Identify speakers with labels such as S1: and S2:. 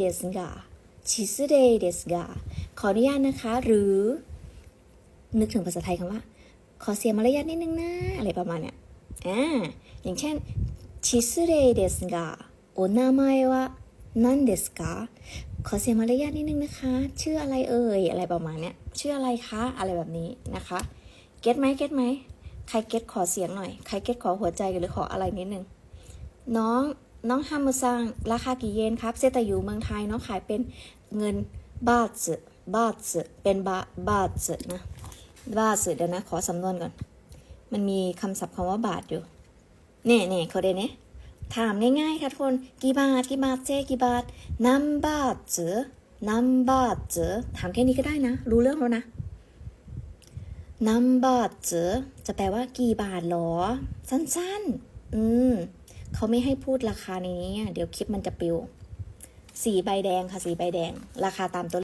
S1: เดสกาชิสเดเดสกาขออนุญาตนะคะ หรือ นึกถึงภาษาไทยคำว่า ขอเสียมารยาทนิดนึงนะ อะไรประมาณเนี้ยอ่าอย่างเช่นชิสเดเดสกาโอนา a ยวะนันเดสกาขอเสียมารยาทนิดนึงนะคะ ชื่ออะไรเอ่ย อะไรประมาณเนี้ย ชื่ออะไรคะ อะไรแบบนี้นะคะ เก็ตไหมเก็ตไหม ใครเก็ตขอเสียงหน่อย ใครเก็ตขอหัวใจหรือขออะไรนิดนึง น้อง น้องฮัมมุซังราคากี่เยนครับ เซตอยู่เมืองไทยน้องขายเป็นเงินบาทส์บาทส์เป็นบาบาทส์นะบาทส์เดี๋ยวนะ ขอสำนวนก่อน มันมีคำศัพท์คำว่าบาทอยู่เน่เน่เขาได้เน่ถามง่ายๆค่ะทุกคน กี่บาท กี่บาทเจกี่บาทนัมบาทส์นัมบาทส์ถามแค่นี้ก็ได้นะ รู้เรื่องแล้วนะนัมบาทส์จะแปลว่ากี่บาทหรอ สั้นๆ อืม เขาไม่ให้พูดราคาในนี้ เดี๋ยวคลิปมันจะปิว สีใบแดงค่ะ สีใบแดง ราคาตามตัว